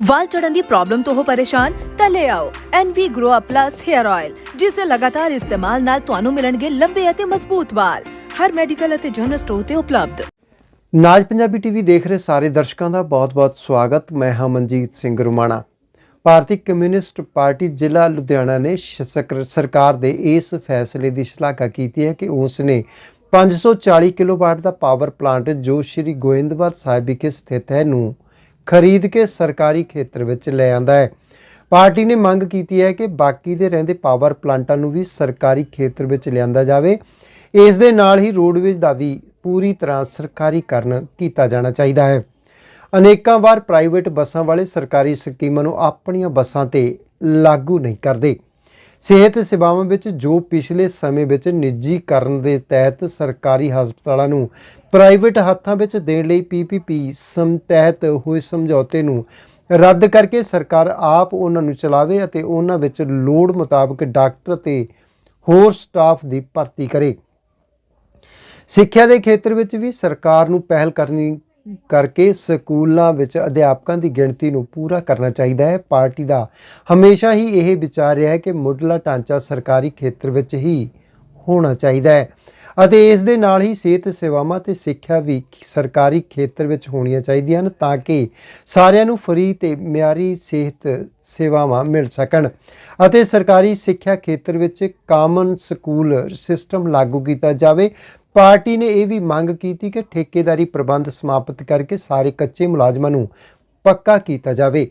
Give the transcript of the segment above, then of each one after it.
ਵਾਲ ਝੜਨ ਦੀ problem ਤੋਂ ਹੋ ਪਰੇਸ਼ਾਨ, ਤਾਂ ਲੈ ਆਓ NV Grow Up Plus Hair Oil ਜਿਸ ਦੇ ਲਗਾਤਾਰ ਇਸਤੇਮਾਲ ਨਾਲ ਤੁਹਾਨੂੰ ਮਿਲਣਗੇ ਲੰਬੇ ਅਤੇ ਮਜ਼ਬੂਤ ਵਾਲ। ਹਰ ਮੈਡੀਕਲ ਅਤੇ ਜਨਰਲ ਸਟੋਰ ਤੇ ਉਪਲਬਧ। ਨਾਜ ਪੰਜਾਬੀ ਟੀਵੀ ਦੇਖ ਰਹੇ ਸਾਰੇ ਦਰਸ਼ਕਾਂ ਦਾ ਬਹੁਤ-ਬਹੁਤ ਸਵਾਗਤ। ਮੈਂ ਹਾਂ ਮਨਜੀਤ ਸਿੰਘ ਰੁਮਾਣਾ। ਭਾਰਤੀ ਕਮਿਊਨਿਸਟ ਪਾਰਟੀ ਜ਼ਿਲ੍ਹਾ ਲੁਧਿਆਣਾ ਨੇ ਸਰਕਾਰ ਦੇ ਇਸ ਫੈਸਲੇ ਦੀ ਸ਼ਲਾਘਾ ਕੀਤੀ ਹੈ ਕਿ ਉਸ ਨੇ 540 ਕਿਲੋਵਾਟ ਦਾ ਪਾਵਰ ਪਲਾਂਟ ਜੋ ਸ਼੍ਰੀ ਗੋਇੰਦਵਾਲ ਸਾਹਿਬ ਵਿਖੇ ਸਥਿਤ ਹੈ ਨੂੰ ਖਰੀਦ ਕੇ ਸਰਕਾਰੀ ਖੇਤਰ ਵਿੱਚ ਲੈ ਆਂਦਾ ਹੈ। ਪਾਰਟੀ ਨੇ ਮੰਗ ਕੀਤੀ ਹੈ ਕਿ ਬਾਕੀ ਦੇ ਰਹਿੰਦੇ ਪਾਵਰ ਪਲਾਂਟਾਂ ਨੂੰ ਵੀ ਸਰਕਾਰੀ ਖੇਤਰ ਵਿੱਚ ਲਿਆਂਦਾ ਜਾਵੇ। ਇਸ ਦੇ ਨਾਲ ਹੀ ਰੋਡਵੇਜ਼ ਦਾ ਵੀ ਪੂਰੀ ਤਰ੍ਹਾਂ ਸਰਕਾਰੀਕਰਨ ਕੀਤਾ ਜਾਣਾ ਚਾਹੀਦਾ ਹੈ। ਅਨੇਕਾਂ ਵਾਰ ਪ੍ਰਾਈਵੇਟ ਬੱਸਾਂ ਵਾਲੇ ਸਰਕਾਰੀ ਸਕੀਮਾਂ ਨੂੰ ਆਪਣੀਆਂ ਬੱਸਾਂ ਤੇ ਲਾਗੂ ਨਹੀਂ ਕਰਦੇ। ਸਿਹਤ ਸੇਵਾਵਾਂ ਵਿੱਚ ਜੋ ਪਿਛਲੇ ਸਮੇਂ ਵਿੱਚ ਨਿੱਜੀਕਰਨ ਦੇ ਤਹਿਤ ਸਰਕਾਰੀ ਹਸਪਤਾਲਾਂ ਨੂੰ ਪ੍ਰਾਈਵੇਟ ਹੱਥਾਂ ਵਿੱਚ ਦੇਣ ਲਈ ਪੀਪੀਪੀ ਸਮ ਤਹਿਤ ਹੋਏ ਸਮਝੌਤੇ ਨੂੰ ਰੱਦ ਕਰਕੇ ਸਰਕਾਰ ਆਪ ਉਹਨਾਂ ਨੂੰ ਚਲਾਵੇ ਅਤੇ ਉਹਨਾਂ ਵਿੱਚ ਲੋੜ ਮੁਤਾਬਕ ਡਾਕਟਰ ਤੇ ਹੋਰ ਸਟਾਫ ਦੀ ਭਰਤੀ ਕਰੇ। ਸਿੱਖਿਆ ਦੇ ਖੇਤਰ ਵਿੱਚ ਵੀ ਸਰਕਾਰ ਨੂੰ ਪਹਿਲ ਕਰਨੀ ਕਰਕੇ ਸਕੂਲਾਂ ਵਿੱਚ ਅਧਿਆਪਕਾਂ ਦੀ ਗਿਣਤੀ ਨੂੰ ਪੂਰਾ ਕਰਨਾ ਚਾਹੀਦਾ ਹੈ। ਪਾਰਟੀ ਦਾ ਹਮੇਸ਼ਾ ਹੀ ਇਹ ਵਿਚਾਰ ਰਿਹਾ ਹੈ ਕਿ ਮੁੱਢਲਾ ਢਾਂਚਾ ਸਰਕਾਰੀ ਖੇਤਰ ਵਿੱਚ ਹੀ ਹੋਣਾ ਚਾਹੀਦਾ ਹੈ ਅਤੇ ਇਸ ਦੇ ਨਾਲ ਹੀ ਸਿਹਤ ਸੇਵਾਵਾਂ ਤੇ ਸਿੱਖਿਆ ਵੀ ਸਰਕਾਰੀ ਖੇਤਰ ਵਿੱਚ ਹੋਣੀਆਂ ਚਾਹੀਦੀਆਂ ਹਨ ਤਾਂ ਕਿ ਸਾਰਿਆਂ ਨੂੰ ਫਰੀ ਤੇ ਮਿਆਰੀ ਸਿਹਤ ਸੇਵਾਵਾਂ ਮਿਲ ਸਕਣ ਅਤੇ ਸਰਕਾਰੀ ਸਿੱਖਿਆ ਖੇਤਰ ਵਿੱਚ ਕਾਮਨ ਸਕੂਲ ਸਿਸਟਮ ਲਾਗੂ ਕੀਤਾ ਜਾਵੇ। ਪਾਰਟੀ ਨੇ ਇਹ ਵੀ ਮੰਗ ਕੀਤੀ ਕਿ ਠੇਕੇਦਾਰੀ ਪ੍ਰਬੰਧ ਸਮਾਪਤ ਕਰਕੇ ਸਾਰੇ ਕੱਚੇ ਮੁਲਾਜ਼ਮਾਂ ਨੂੰ ਪੱਕਾ ਕੀਤਾ ਜਾਵੇ।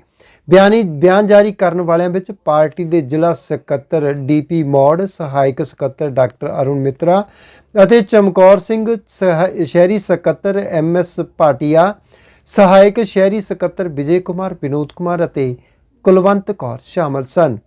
ਬਿਆਨੀ, ਬਿਆਨ ਜਾਰੀ ਕਰਨ ਵਾਲਿਆਂ ਵਿੱਚ ਪਾਰਟੀ ਦੇ ਜ਼ਿਲ੍ਹਾ ਸਕੱਤਰ ਡੀਪੀ ਮੌੜ, ਸਹਾਇਕ ਸਕੱਤਰ ਡਾਕਟਰ ਅਰੁਣ ਮਿੱਤਰਾ ਅਤੇ ਚਮਕੌਰ ਸਿੰਘ ਸਹ- ਸ਼ਹਿਰੀ ਸਕੱਤਰ ਐਮਐਸ ਭਾਟੀਆ, ਸਹਾਇਕ ਸ਼ਹਿਰੀ ਸਕੱਤਰ ਵਿਜੇ ਕੁਮਾਰ, ਵਿਨੋਦ ਕੁਮਾਰ ਅਤੇ ਕੁਲਵੰਤ ਕੌਰ ਸ਼ਾਮਲ ਸਨ।